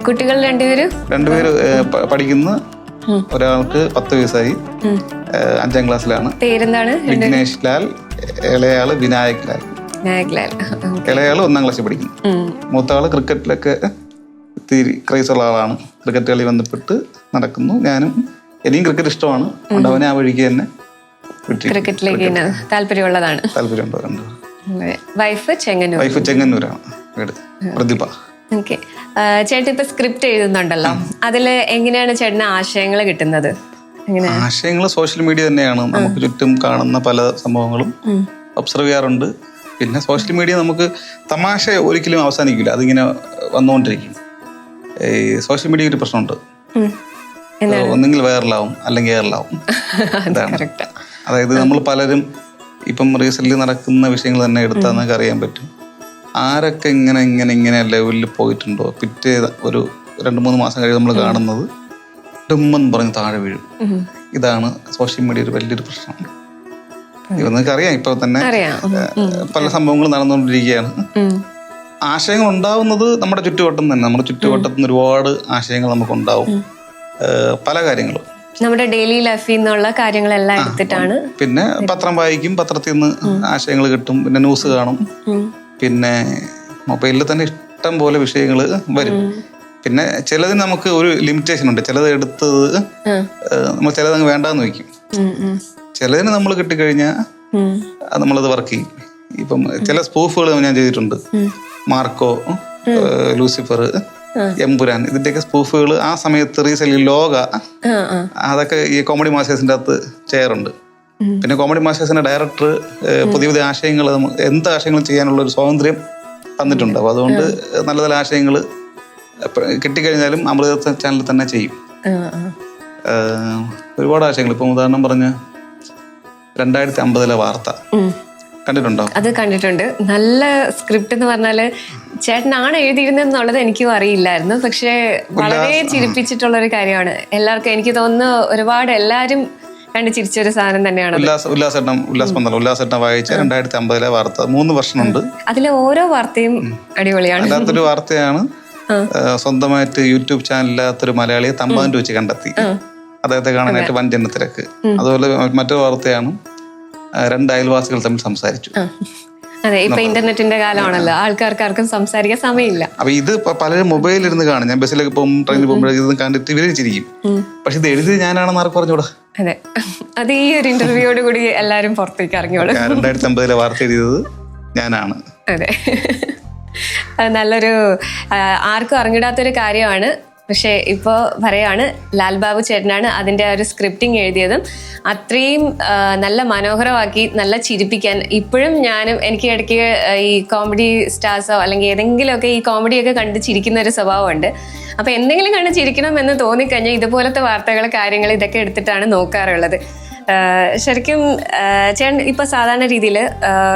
Speaker 2: കുട്ടികൾ രണ്ടുപേരും?
Speaker 1: രണ്ടുപേര് പഠിക്കുന്നു. ഒരാൾക്ക് പത്ത് വയസ്സായി. അഞ്ചാം ക്ലാസ്സിലാണ്.
Speaker 2: പേരെന്താണ്
Speaker 1: വിഘ്നേഷ് ലാൽ ഇളയാൾ വിനായക് ലാൽ. ഇളയാൾ ഒന്നാം ക്ലാസ്സിൽ പഠിക്കുന്നു. മൂത്താൾ ക്രിക്കറ്റിലൊക്കെ ഇത്തിരി ക്രൈസുള്ള ആളാണ്. ക്രിക്കറ്റ് കളി ബന്ധപ്പെട്ട് നടക്കുന്നു. ഞാനും എനിക്കും ക്രിക്കറ്റ് ഇഷ്ടമാണ്. അതുകൊണ്ട് അവനെ ആ വഴിക്ക് തന്നെ
Speaker 2: ക്രിക്കറ്റിലേക്ക് താല്പര്യമുള്ളതാണ്. വൈഫ് ചെങ്ങന്നൂർ.
Speaker 1: വൈഫ് ചെങ്ങന്നൂരാണ് വീട്. പ്രതിഭ.
Speaker 2: ഓക്കെ. ചേട്ടൻ ഇപ്പൊ സ്ക്രിപ്റ്റ് എഴുതുന്നുണ്ടല്ലോ. അതിൽ എങ്ങനെയാണ് ചേട്ടന് ആശയങ്ങൾ കിട്ടുന്നത്?
Speaker 1: ആശയങ്ങൾ സോഷ്യൽ മീഡിയ തന്നെയാണ്. നമുക്ക് ചുറ്റും കാണുന്ന പല സംഭവങ്ങളും ഒബ്സർവ് ചെയ്യാറുണ്ട്. പിന്നെ സോഷ്യൽ മീഡിയ നമുക്ക് തമാശ ഒരിക്കലും അവസാനിക്കില്ല. അതിങ്ങനെ വന്നുകൊണ്ടിരിക്കും. ഈ സോഷ്യൽ മീഡിയ ഒരു പ്രശ്നമുണ്ട്. ഒന്നെങ്കിൽ വൈറലാവും അല്ലെങ്കിൽ എയറിലാവും അതായത് നമ്മൾ പലരും ഇപ്പം റീസെന്റ് നടക്കുന്ന വിഷയങ്ങൾ തന്നെ എടുത്താൽ നമുക്ക് അറിയാൻ പറ്റും. ആരൊക്കെ ഇങ്ങനെ ഇങ്ങനെ ഇങ്ങനെ ലെവലിൽ പോയിട്ടുണ്ടോ? പിറ്റേ ഒരു രണ്ട് മൂന്ന് മാസം കഴിഞ്ഞ് നമ്മൾ കാണുന്നത് ഡുമ്മെന്ന് പറഞ്ഞ് താഴെ വീഴും. ഇതാണ് സോഷ്യൽ മീഡിയ ഒരു വലിയൊരു പ്രശ്നം. ഇപ്പൊ നിങ്ങൾക്ക് അറിയാം ഇപ്പൊ തന്നെ പല സംഭവങ്ങളും നടന്നുകൊണ്ടിരിക്കുകയാണ്. ആശയങ്ങൾ ഉണ്ടാവുന്നത് നമ്മുടെ ചുറ്റുവട്ടം തന്നെ. നമ്മുടെ ചുറ്റുവട്ടത്തിൽ നിന്ന് ഒരുപാട് ആശയങ്ങൾ നമുക്ക് ഉണ്ടാവും. പല കാര്യങ്ങളും.
Speaker 2: നമ്മുടെ ഡെയിലി ലൈഫിൽ നിന്നുള്ള കാര്യങ്ങളെല്ലാം എടുത്തിട്ടാണ്
Speaker 1: പിന്നെ പത്രം വായിക്കും പത്രത്തിൽ നിന്ന് ആശയങ്ങൾ കിട്ടും പിന്നെ ന്യൂസ് കാണും. പിന്നെ മൊബൈലിൽ തന്നെ ഇഷ്ടം പോലെ വിഷയങ്ങൾ വരും. പിന്നെ ചിലതിന് നമുക്ക് ഒരു ലിമിറ്റേഷൻ ഉണ്ട്. ചിലത് എടുത്തത് നമ്മൾ ചിലത് അങ്ങ് വേണ്ടാന്ന് വെക്കും. ചിലതിന് നമ്മൾ കിട്ടിക്കഴിഞ്ഞാൽ നമ്മളത് വർക്ക് ചെയ്യും. ഇപ്പം ചില സ്പൂഫുകൾ ഞാൻ ചെയ്തിട്ടുണ്ട്. മാർക്കോ ലൂസിഫർ എമ്പുരാൻ. ഇതിന്റെയൊക്കെ സ്പൂഫുകൾ ആ സമയത്ത് റീസെന്റ് ലോക അതൊക്കെ ഈ കോമഡി മാസ്റ്റേഴ്സിന്റെ അകത്ത് ചെയ്യാറുണ്ട് പിന്നെ കോമഡി മാസ്റ്റേഴ്സിന്റെ ഡയറക്ടർ പുതിയ പുതിയ ആശയങ്ങൾ എന്ത് ആശയങ്ങളും ചെയ്യാനുള്ള ഒരു സ്വാതന്ത്ര്യം തന്നിട്ടുണ്ട്. അപ്പോൾ അതുകൊണ്ട് നല്ല നല്ല ആശയങ്ങൾ കിട്ടിക്കഴിഞ്ഞാലും അമൃത ചാനലിൽ തന്നെ ചെയ്യും. ഒരുപാട് ആശയങ്ങൾ. ഇപ്പം ഉദാഹരണം പറഞ്ഞ രണ്ടായിരത്തി അമ്പതിലെ വാർത്ത. കണ്ടിട്ടുണ്ടോ?
Speaker 2: അത് കണ്ടിട്ടുണ്ട്. നല്ല സ്ക്രിപ്റ്റ് എന്ന് പറഞ്ഞാൽ ചേട്ടനാണ് എഴുതിയിരുന്നെന്നുള്ളത് എനിക്കും അറിയില്ലായിരുന്നു. പക്ഷേ വളരെ ചിരിപ്പിച്ചിട്ടുള്ള ഒരു കാര്യമാണ്. എല്ലാവർക്കും എനിക്ക് തോന്നുന്നു ഒരുപാട് എല്ലാരും കണ്ട് ചിരിച്ചൊരു സാധനം തന്നെയാണ്
Speaker 1: ഉല്ലാസ് ഉല്ലാസേട്ടൻ ഉല്ലാസ് പന്തളം ഉല്ലാസേട്ടൻ വായിച്ച രണ്ടായിരത്തി അമ്പതിലെ വാർത്ത മൂന്ന് വർഷമുണ്ട്
Speaker 2: അതിലെ ഓരോ വാർത്തയും അടിപൊളിയാണ്.
Speaker 1: അല്ലാത്തൊരു വാർത്തയാണ് സ്വന്തമായിട്ട് യൂട്യൂബ് ചാനലില്ലാത്തൊരു മലയാളിയെ തമ്പാൻ വെച്ച് കണ്ടെത്തി. അദ്ദേഹത്തെ കാണാനായിട്ട് വൻ ജനത്തിരക്ക്. അതുപോലെ മറ്റൊരു വാർത്തയാണ് രണ്ട് അയൽവാസികൾ തമ്മിൽ സംസാരിച്ചു.
Speaker 2: അതെ ഇപ്പൊ ഇന്റർനെറ്റിന്റെ കാലമാണല്ലോ. ആൾക്കാർക്ക് ആർക്കും സംസാരിക്കാൻ സമയമില്ല.
Speaker 1: അപ്പൊ ഇത് പലരും മൊബൈലിൽ ഇരുന്ന് കാണും. ഞാൻ ബസ്സിലൊക്കെ പോകും ട്രെയിനിൽ പോകുമ്പോഴേക്കും ഇത് കണ്ടിട്ട് വിവരിച്ചിരിക്കും പക്ഷെ ഇത് എഴുതി ഞാനാണെന്ന് ആർക്ക് പറഞ്ഞൂടാ
Speaker 2: അതെ. അത് ഈ ഒരു ഇന്റർവ്യൂയോട് കൂടി എല്ലാരും പുറത്തേക്ക് ഇറങ്ങിയോളൂ
Speaker 1: രണ്ടായിരത്തി അമ്പതിലെ വാർത്ത എഴുതിയത് ഞാനാണ്.
Speaker 2: അതെ. നല്ലൊരു ആർക്കും അറിഞ്ഞിടാത്തൊരു കാര്യമാണ്. പക്ഷെ ഇപ്പോൾ പറയാണ് ലാൽ ബാബു ചേട്ടനാണ് അതിന്റെ ഒരു സ്ക്രിപ്റ്റിംഗ് എഴുതിയതും. അത്രയും നല്ല മനോഹരമാക്കി നല്ല ചിരിപ്പിക്കാൻ ഇപ്പോഴും ഞാനും എനിക്ക് ഇടയ്ക്ക് ഈ കോമഡി സ്റ്റാർസോ അല്ലെങ്കിൽ ഏതെങ്കിലുമൊക്കെ ഈ കോമഡിയൊക്കെ കണ്ട് ചിരിക്കുന്ന ഒരു സ്വഭാവമുണ്ട്. അപ്പോൾ എന്തെങ്കിലും കണ്ട് ചിരിക്കണം എന്ന് തോന്നിക്കഴിഞ്ഞാൽ ഇതുപോലത്തെ വാർത്തകൾ കാര്യങ്ങൾ ഇതൊക്കെ എടുത്തിട്ടാണ് നോക്കാറുള്ളത്. ശരിക്കും ചേട്ടൻ ഇപ്പൊ സാധാരണ രീതിയിൽ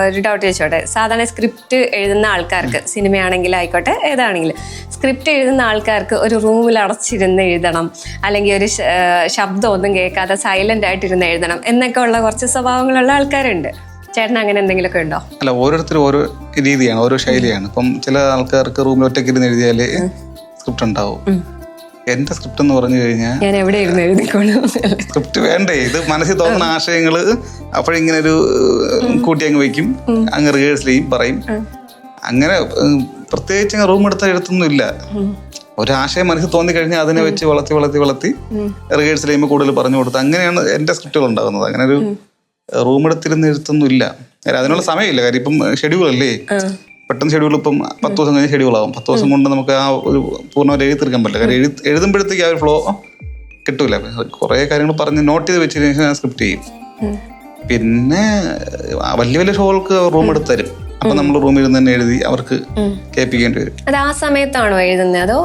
Speaker 2: ഒരു ഡൗട്ട് ചോദിച്ചോട്ടെ. സാധാരണ സ്ക്രിപ്റ്റ് എഴുതുന്ന ആൾക്കാർക്ക് സിനിമയാണെങ്കിലും ആയിക്കോട്ടെ ഏതാണെങ്കിലും. സ്ക്രിപ്റ്റ് എഴുതുന്ന ആൾക്കാർക്ക് ഒരു റൂമിൽ അടച്ചിരുന്ന് എഴുതണം. അല്ലെങ്കിൽ ഒരു ശബ്ദം ഒന്നും കേൾക്കാതെ സൈലന്റ് ആയിട്ടിരുന്ന് എഴുതണം. എന്നൊക്കെ ഉള്ള കുറച്ച് സ്വഭാവങ്ങളുള്ള ആൾക്കാരുണ്ട്. ചേട്ടൻ അങ്ങനെ എന്തെങ്കിലുമൊക്കെ ഉണ്ടോ?
Speaker 1: അല്ല ഓരോരുത്തരും ഓരോ രീതിയാണ് ഓരോ ശൈലിയാണ്. ഇപ്പം ചില ആൾക്കാർക്ക് റൂമിൽ ഒറ്റയ്ക്ക് ഇരുന്ന് എഴുതിയാൽ സ്ക്രിപ്റ്റ് ഉണ്ടാവും. എന്റെ സ്ക്രിപ്റ്റ് എന്ന് പറഞ്ഞു കഴിഞ്ഞാൽ
Speaker 2: ഞാൻ എവിടെ ഇരുന്ന് എഴുതിക്കോളും
Speaker 1: സ്ക്രിപ്റ്റ് വേണ്ടേ? ഇത് മനസ്സിൽ തോന്നുന്ന ആശയങ്ങൾ അപ്പോഴിങ്ങനെ ഒരു കൂട്ടി അങ്ങ് വെക്കും അങ്ങ് റിഹേഴ്സൽ ചെയ്യും പറയും. അങ്ങനെ പ്രത്യേകിച്ച് അങ്ങ് റൂം എടുത്ത എഴുത്തൊന്നും ഇല്ല ഒരു ആശയം മനസ്സിൽ തോന്നി കഴിഞ്ഞാൽ അതിനെ വെച്ച് വളർത്തി വളർത്തി വളർത്തി റിഹേഴ്സൽ ചെയ്യുമ്പോൾ കൂടുതൽ പറഞ്ഞു കൊടുത്ത് അങ്ങനെയാണ് എന്റെ സ്ക്രിപ്റ്റുകൾ ഉണ്ടാകുന്നത്. അങ്ങനെ ഒരു റൂം എടുത്തിരുന്ന് എഴുത്തൊന്നും ഇല്ല അതിനുള്ള സമയമില്ല. കാര്യം ഇപ്പം ഷെഡ്യൂൾ അല്ലേ? പെട്ടെന്ന് ഷെഡ്യൂൾ ഇപ്പം പത്ത് ദിവസം കഴിഞ്ഞ് ഷെഡ്യൂൾ ആവും. പത്ത് ദിവസം കൊണ്ട് നമുക്ക് ആ ഒരു പൂർണമായിട്ട് എഴുതി തീർക്കാൻ പറ്റില്ല. കാര്യം എഴുതി എഴുതുമ്പോഴത്തേക്ക് ആ ഒരു ഫ്ലോ കിട്ടൂല. കുറേ കാര്യങ്ങൾ പറഞ്ഞ് നോട്ട് ചെയ്ത് വെച്ചതിന് ശേഷം ഞാൻ സ്ക്രിപ്റ്റ് ചെയ്യും. പിന്നെ വലിയ വലിയ ഷോകൾക്ക് റൂം എടുത്ത് തരും. അപ്പൊ നമ്മൾ റൂമിൽ ഇരുന്ന് തന്നെ എഴുതി അവർക്ക് കേൾപ്പിക്കേണ്ടി വരും.
Speaker 2: അത് ആ സമയത്താണോ എഴുതുന്നത്? അതോ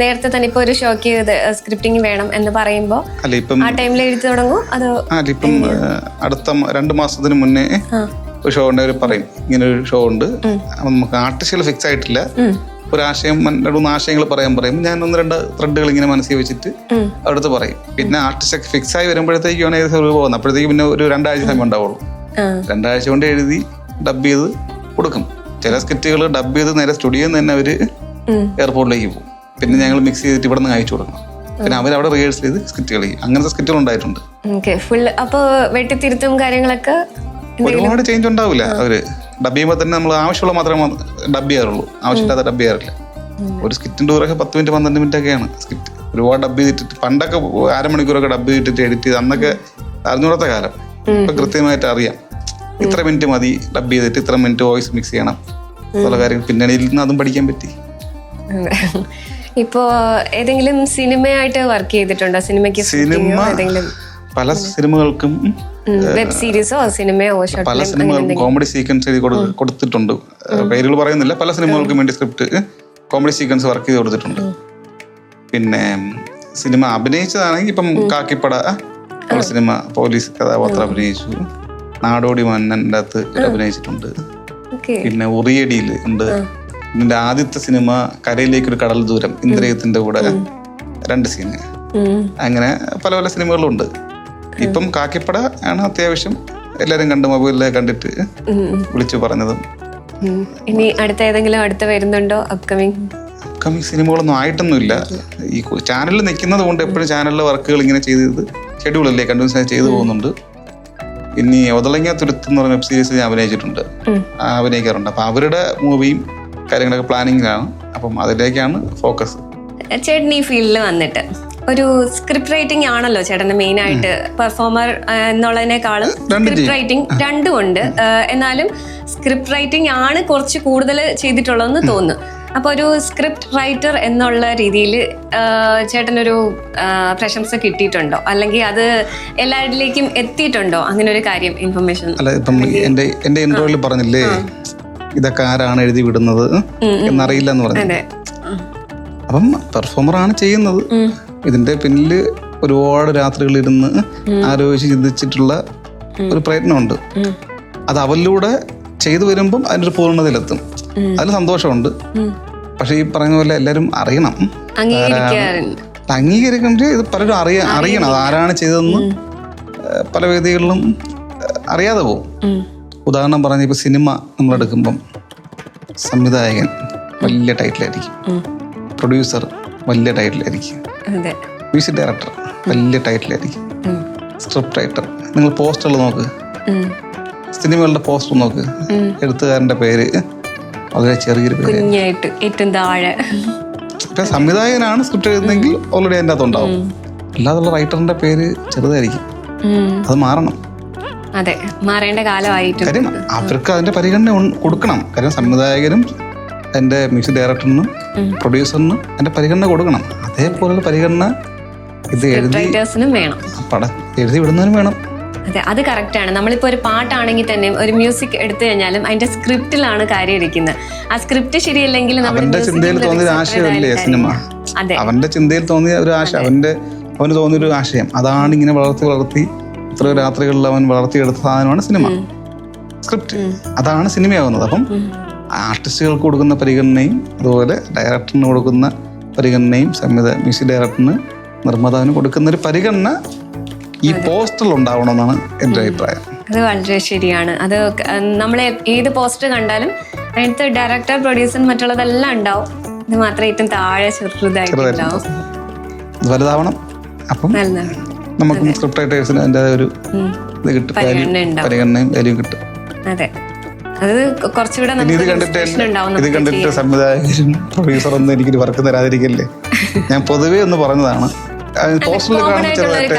Speaker 2: നേരത്തെ തന്നെ ഇപ്പൊ ഒരു ഷോക്ക് സ്ക്രിപ്റ്റിംഗ് വേണം എന്ന് പറയുമ്പോ
Speaker 1: അല്ല ഇപ്പം
Speaker 2: ആ ടൈമിൽ എഴുതി തുടങ്ങും? അതോ
Speaker 1: അല്ല ഇപ്പം അടുത്ത രണ്ട് മാസത്തിന് മുന്നേ ഒരു ഷോ ഉണ്ടെങ്കിൽ അവർ പറയും. ഇങ്ങനെ ഒരു ഷോ ഉണ്ട്. നമുക്ക് ആർട്ടിസ്റ്റുകൾ ഫിക്സ് ആയിട്ടില്ല. ഒരു ആശയം രണ്ടു മൂന്ന് ആശയങ്ങൾ പറയാൻ പറയും. ഞാൻ ഒന്ന് രണ്ട് ത്രെഡുകൾ ഇങ്ങനെ മനസ്സിൽ വെച്ചിട്ട് അടുത്ത് പറയും. പിന്നെ ആർട്ടിസ്റ്റ് ഒക്കെ ഫിക്സ് ആയി വരുമ്പോഴത്തേക്കാണ് ഏകദേശം പോകുന്നത്. അപ്പോഴത്തേക്ക് പിന്നെ ഒരു രണ്ടാഴ്ച സമയം ഉണ്ടാവുള്ളൂ. രണ്ടാഴ്ച കൊണ്ട് എഴുതി ഡബ് ചെയ്ത് കൊടുക്കും. ചില സ്കിറ്റുകൾ ഡബ് ചെയ്ത് നേരെ സ്റ്റുഡിയോയിൽ നിന്ന് തന്നെ അവർ എയർപോർട്ടിലേക്ക് പോകും. പിന്നെ ഞങ്ങൾ മിക്സ് ചെയ്തിട്ട് ഇവിടെ നിന്ന് അയച്ചു കൊടുക്കണം. പിന്നെ അവർ അവിടെ റിഹേഴ്സൽ ചെയ്ത് സ്കിറ്റുകൾ ചെയ്യും. അങ്ങനത്തെ സ്ക്രിപ്റ്റുകൾ ഉണ്ടായിട്ടുണ്ട്.
Speaker 2: ഫുൾ അപ്പൊ വെട്ടിത്തിരുത്തും കാര്യങ്ങളൊക്കെ
Speaker 1: ഒരുപാട് ചേഞ്ച് ഉണ്ടാവില്ല അവർ ഡബ് ചെയ്യുമ്പോൾ തന്നെ നമ്മൾ ആവശ്യമുള്ള മാത്രമേ ഡബ് ചെയ്യാറുള്ളൂ. ആവശ്യമില്ലാത്ത ഡബ് ചെയ്യാറില്ല. ഒരു സ്കിറ്റിന്റെ ദൂരമൊക്കെ പത്ത് മിനിറ്റ് പന്ത്രണ്ട് മിനിറ്റ് ഒക്കെയാണ് സ്കിറ്റ് ഒരുപാട് ഡബ് ചെയ്തിട്ട് പണ്ടൊക്കെ അരമണിക്കൂറൊക്കെ ഡബ് ചെയ്തിട്ട് എഡിറ്റ് ചെയ്ത് അന്നൊക്കെ അറിഞ്ഞൂടാത്ത കാലം. ഇപ്പൊ കൃത്യമായിട്ട് അറിയാം. ഇത്ര മിനിറ്റ് മതി ഡബ് ചെയ്തിട്ട് ഇത്ര മിനിറ്റ് വോയിസ് മിക്സ് ചെയ്യണം. എന്നുള്ള കാര്യങ്ങൾ പിന്നണിയിൽ നിന്ന് അതും പഠിക്കാൻ പറ്റി.
Speaker 2: ഇപ്പോ ഏതെങ്കിലും സിനിമയായിട്ട് വർക്ക് ചെയ്തിട്ടുണ്ടോ? സിനിമയ്ക്ക്
Speaker 1: സിനിമ
Speaker 2: ഏതെങ്കിലും
Speaker 1: പല സിനിമകൾക്കും
Speaker 2: വെബ് സീരീസോ സിനിമയോ
Speaker 1: പല സിനിമകൾക്കും കോമഡി സീക്വൻസ് കൊടുത്തിട്ടുണ്ട്. പേരുകൾ പറയുന്നില്ല. പല സിനിമകൾക്കും വേണ്ടി സ്ക്രിപ്റ്റ് കോമഡി സീക്വൻസ് വർക്ക് ചെയ്ത് കൊടുത്തിട്ടുണ്ട്. പിന്നെ സിനിമ അഭിനയിച്ചതാണെങ്കിൽ ഇപ്പം കാക്കിപ്പട സിനിമ പോലീസ് കഥാപാത്രം അഭിനയിച്ചു. നാടോടി മന്നന്റെ അകത്ത് അഭിനയിച്ചിട്ടുണ്ട്. പിന്നെ ഉറിയടിയിൽ ഉണ്ട്. ഇതിന്റെ ആദ്യത്തെ സിനിമ കരയിലേക്ക് ഒരു കടൽ ദൂരം ഇന്ദ്രയത്തിന്റെ കൂടെ രണ്ട് സീന്. അങ്ങനെ പല പല സിനിമകളുണ്ട് ഇപ്പം കാക്കിപ്പട ആണ് അത്യാവശ്യം എല്ലാരും കണ്ട് മൊബൈലിലെ കണ്ടിട്ട് വിളിച്ചു പറഞ്ഞതും.
Speaker 2: ഇനി അടുത്ത ഏതെങ്കിലും അടുത്ത വരുന്നുണ്ടോ അപ്കമിങ്
Speaker 1: അപ്കമിങ് സിനിമകളൊന്നും ആയിട്ടൊന്നുമില്ല. ഈ ചാനലിൽ നിൽക്കുന്നത് കൊണ്ട് എപ്പോഴും ചാനലിലെ വർക്കുകൾ ഇങ്ങനെ ചെയ്ത് ഷെഡ്യൂളല്ലേ കണ്ടിന്യൂസ് ആയി ചെയ്തു പോകുന്നുണ്ട്. ഇനി ഒതളങ്ങ തുരുത്ത് എന്ന് പറഞ്ഞ വെബ് സീരീസ് ഞാൻ അഭിനയിച്ചിട്ടുണ്ട്. അഭിനയിക്കാറുണ്ട്. അപ്പൊ അവരുടെ മൂവിയും കാര്യങ്ങളൊക്കെ പ്ലാനിങ്ങിലാണ് അപ്പം അതിലേക്കാണ് ഫോക്കസ്
Speaker 2: ചേട്ടൻ ഈ ഫീൽഡിൽ വന്നിട്ട്. ഒരു സ്ക്രിപ്റ്റ് റൈറ്റിംഗ് ആണല്ലോ ചേട്ടന്റെ മെയിൻ ആയിട്ട് പെർഫോമർ എന്നുള്ളതിനേക്കാളും സ്ക്രിപ്റ്റ് റൈറ്റിംഗ് രണ്ടും ഉണ്ട്. എന്നാലും സ്ക്രിപ്റ്റ് റൈറ്റിംഗ് ആണ് കുറച്ച് കൂടുതൽ ചെയ്തിട്ടുള്ളതെന്ന് തോന്നുന്നു. അപ്പൊ ഒരു സ്ക്രിപ്റ്റ് റൈറ്റർ എന്നുള്ള രീതിയിൽ ചേട്ടനൊരു പ്രശംസ കിട്ടിയിട്ടുണ്ടോ? അല്ലെങ്കിൽ അത് എല്ലാവരിലേക്കും എത്തിയിട്ടുണ്ടോ? അങ്ങനെ ഒരു കാര്യം ഇൻഫർമേഷൻ
Speaker 1: അല്ല ഇപ്പം എന്റെ എന്റെ ഇന്റർവ്യൂവിൽ പറഞ്ഞില്ലേ? ഇതൊക്കെ ആരാണ് എഴുതി വിടുന്നത്? എന്നറിയില്ല എന്ന് പറഞ്ഞു അപ്പം പെർഫോമർ ആണ് ചെയ്യുന്നത്. ഇതിന്റെ പിന്നിൽ ഒരുപാട് രാത്രികൾ ഇരുന്ന് ആലോചിച്ച് ചിന്തിച്ചിട്ടുള്ള ഒരു പ്രയത്നമുണ്ട്. അത് അവരിലൂടെ ചെയ്തു വരുമ്പം അതിനൊരു പൂർണതയിലെത്തും. അതിൽ സന്തോഷമുണ്ട്. പക്ഷെ ഈ പറഞ്ഞ പോലെ എല്ലാവരും അറിയണം. അംഗീകരിക്കുമ്പോൾ ഇത് പലരും അറിയ അറിയണം. അത് ആരാണ് ചെയ്തതെന്ന് പല വേദികളിലും അറിയാതെ പോകും. ഉദാഹരണം പറഞ്ഞ ഇപ്പൊ സിനിമ നമ്മൾ എടുക്കുമ്പം സംവിധായകൻ വലിയ ടൈറ്റിലായിരിക്കും പ്രൊഡ്യൂസർ വലിയ ടൈറ്റിലായിരിക്കും
Speaker 2: അതെ.
Speaker 1: മ്യൂസിക് ഡയറക്ടർ വലിയ ടൈറ്റിലായിരിക്കും. സ്ക്രിപ്റ്റ് റൈറ്റർ നിങ്ങൾ പോസ്റ്ററുകൾ നോക്ക്. സിനിമകളുടെ പോസ്റ്റർ നോക്ക്. എഴുത്തുകാരന്റെ പേര് വളരെ ചെറിയൊരു പേര്.
Speaker 2: കുഞ്ഞായിട്ട് ഏറ്റവും താഴെ.
Speaker 1: ഇപ്പൊ സംവിധായകനാണ് സ്ക്രിപ്റ്റ് എഴുതുന്നെങ്കിൽ ഓൾറെഡി അതിന്റെ അകത്തുണ്ടാവും. അല്ലാതുള്ള റൈറ്ററിന്റെ പേര് ചെറുതായിരിക്കും. അത് മാറണം.
Speaker 2: അതെ മാറേണ്ട കാലമായിട്ട്.
Speaker 1: കാര്യം അവർക്ക് അതിന്റെ പരിഗണന കൊടുക്കണം. കാരണം സംവിധായകനും എന്റെ മ്യൂസിക് ഡയറക്ടറിനും പ്രൊഡ്യൂസറിനും എന്റെ പരിഗണന കൊടുക്കണം. അതേപോലുള്ള പരിഗണന ഇത് എഴുതി
Speaker 2: വേണം.
Speaker 1: പടം എഴുതി വിടുന്നതിനും വേണം.
Speaker 2: അതെ അത് കറക്റ്റാണ് നമ്മളിപ്പോൾ നമ്മളിപ്പോ ഒരു പാട്ടാണെങ്കിൽ തന്നെ ഒരു മ്യൂസിക് എടുത്തു കഴിഞ്ഞാലും അതിന്റെ സ്ക്രിപ്റ്റിലാണ് കാര്യം ഇരിക്കുന്നത് ആ സ്ക്രിപ്റ്റ് ശരിയല്ലെങ്കിൽ
Speaker 1: അവന്റെ ചിന്തയിൽ തോന്നിയ ആശയമല്ലേ സിനിമ
Speaker 2: അതെ.
Speaker 1: അവന്റെ ചിന്തയിൽ തോന്നിയ ഒരു ആശയം അവന്റെ അവന് തോന്നിയ ഒരു ആശയം. അതാണ് ഇങ്ങനെ വളർത്തി വളർത്തി ഇത്ര രാത്രികളിൽ അവൻ വളർത്തിയെടുത്ത സാധനമാണ് സിനിമ സ്ക്രിപ്റ്റ് അതാണ് സിനിമയാവുന്നത് അപ്പം ആർട്ടിസ്റ്റുകൾക്ക് കൊടുക്കുന്ന പരിഗണനയും അതുപോലെ ഡയറക്ടറിന് കൊടുക്കുന്ന പരിഗണനയും സംവിധ മ്യൂസിക് ഡയറക്ടറിന് നിർമ്മാതാവിന് കൊടുക്കുന്ന ഒരു പരിഗണന ഈ പോസ്റ്ററിൽ ഉണ്ടാവണമെന്നാണ് എന്റെ അഭിപ്രായം.
Speaker 2: അത് വളരെ ശരിയാണ്. അത് നമ്മൾ ഏത് പോസ്റ്റർ കണ്ടാലും അതിനകത്ത് ഡയറക്ടർ പ്രൊഡ്യൂസർ മറ്റുള്ളതെല്ലാം ഉണ്ടാവും. ഇത് മാത്രം ഏറ്റവും താഴെ ചെറുതായിട്ടുണ്ടാവും
Speaker 1: വലുതാവണം. അപ്പം നമുക്ക് സ്ക്രിപ്റ്റ് റൈറ്റേഴ്സിന് അതിന്റെ ഒരു ഇത് കിട്ടും.
Speaker 2: പരിഗണന
Speaker 1: പരിഗണനയും വാല്യൂ കിട്ടും.
Speaker 2: അതെ. അത് കുറച്ചുകൂടെ
Speaker 1: ഇനി ഇത് കണ്ടിട്ട് ഇത് കണ്ടിട്ട്. സംവിധായകരും പ്രൊഡ്യൂസറൊന്നും എനിക്കൊരു വർക്ക് തരാതിരിക്കല്ലേ? ഞാൻ പൊതുവേ ഒന്ന് പറഞ്ഞതാണ്.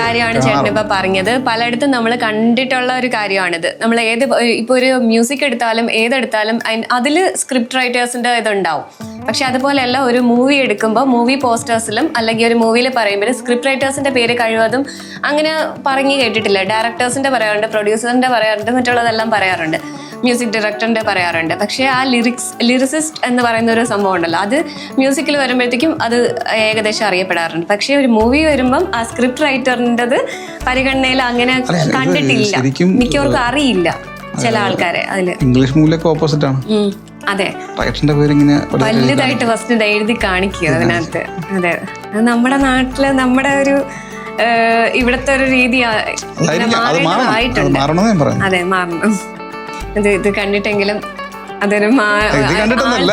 Speaker 2: കാര്യമാണ് ചേട്ടൻ ഇപ്പൊ പറഞ്ഞത്. പലയിടത്തും നമ്മൾ കണ്ടിട്ടുള്ള ഒരു കാര്യമാണിത്. നമ്മൾ ഏത് ഇപ്പൊ ഒരു മ്യൂസിക് എടുത്താലും ഏതെടുത്താലും അതിൽ അതിൽ സ്ക്രിപ്റ്റ് റൈറ്റേഴ്സിന്റെ ഇതുണ്ടാവും. പക്ഷെ അതുപോലെയല്ല ഒരു മൂവി എടുക്കുമ്പോൾ മൂവി പോസ്റ്റേഴ്സിലും അല്ലെങ്കിൽ ഒരു മൂവിയിൽ പറയുമ്പോൾ സ്ക്രിപ്റ്റ് റൈറ്റേഴ്സിന്റെ പേര് കഴിവതും അങ്ങനെ പറഞ്ഞു കേട്ടിട്ടില്ല. ഡയറക്ടേഴ്സിന്റെ പറയാറുണ്ട് പ്രൊഡ്യൂസറിന്റെ പറയാറുണ്ട് മറ്റുള്ളതെല്ലാം പറയാറുണ്ട്. മ്യൂസിക് ഡയറക്ടറിന്റെ പറയാറുണ്ട്. പക്ഷേ ആ ലിറിക്സ് ലിറിസിസ്റ്റ് എന്ന് പറയുന്ന ഒരു സംഭവം ഉണ്ടല്ലോ. അത് മ്യൂസിക്കിൽ വരുമ്പോഴത്തേക്കും അത് ഏകദേശം അറിയപ്പെടാറുണ്ട്. പക്ഷേ ഒരു മൂവി വരുമ്പം ആ സ്ക്രിപ്റ്റ് റൈറ്ററിന്റെത് പരിഗണനയിൽ അങ്ങനെ കണ്ടിട്ടില്ല. മിക്കവർക്കും അറിയില്ല ചില ആൾക്കാരെ അതിൽ
Speaker 1: ഇംഗ്ലീഷ് മൂവിലൊക്കെ ഓപ്പോസിറ്റ് ആണ്.
Speaker 2: അതെ.
Speaker 1: റൈറ്ററിന്റെ പേര് ഇങ്ങനെ
Speaker 2: വലുതായിട്ട് ഫസ്റ്റ് എഴുതി കാണിക്കുക അതിനകത്ത്. അതെ. അത് നമ്മുടെ നാട്ടിൽ നമ്മുടെ ഒരു ഇവിടത്തെ ഒരു രീതി
Speaker 1: ആയിട്ടുണ്ട് അത് മാറണം.
Speaker 2: ഇത് ഇത് കണ്ടിട്ടെങ്കിലും അതൊരു മാത്രമല്ല.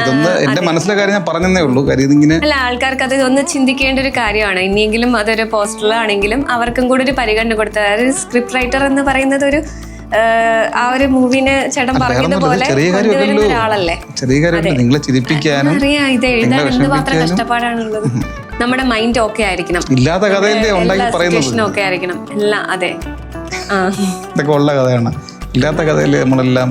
Speaker 1: ഇതൊന്ന് എന്റെ മനസ്സിലെ കാര്യം ഞാൻ പറഞ്ഞതേ ഉള്ളൂ. കാര്യം ഇതിങ്ങനെ
Speaker 2: അല്ല ആൾക്കാർക്ക് അത് ഒന്ന് ചിന്തിക്കേണ്ട ഒരു കാര്യമാണ്. ഇനിയെങ്കിലും അതൊരു പോസ്റ്ററിലാണെങ്കിലും അവർക്കും കൂടി ഒരു പരിഗണന കൊടുത്ത അതായത് സ്ക്രിപ്റ്റ് റൈറ്റർ എന്ന് പറയുന്നത് ഒരു ആ ഒരു മൂവിനെ ചേട്ടൻ പറഞ്ഞതുപോലെ
Speaker 1: പോലെ
Speaker 2: കൊണ്ടുവരുന്ന ഒരാളല്ലേ.
Speaker 1: നിങ്ങളെ ചിരിപ്പിക്കാനും
Speaker 2: അറിയാം ഇത് എഴുതാൻ എന്ത് മാത്രം കഷ്ടപ്പാടാണുള്ളത്? നമ്മുടെ മൈൻഡ് ഓക്കെ ആയിരിക്കണം.
Speaker 1: ഇല്ലാത്ത
Speaker 2: ഓക്കെ ആയിരിക്കണം. എല്ലാം അതെ.
Speaker 1: ഇതൊക്കെ ഉള്ള കഥയാണ്. ഇല്ലാത്ത കഥയിൽ നമ്മളെല്ലാം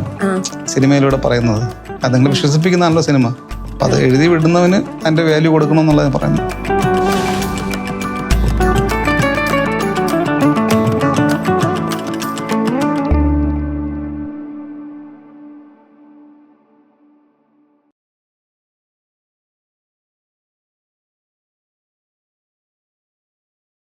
Speaker 1: സിനിമയിലൂടെ പറയുന്നത്. അത് നിങ്ങൾ വിശ്വസിപ്പിക്കുന്നതാണല്ലോ സിനിമ. അപ്പൊ അത് എഴുതി വിടുന്നവന് അതിന്റെ വാല്യൂ കൊടുക്കണം എന്നുള്ളത് പറയുന്നത്. പറയുന്നു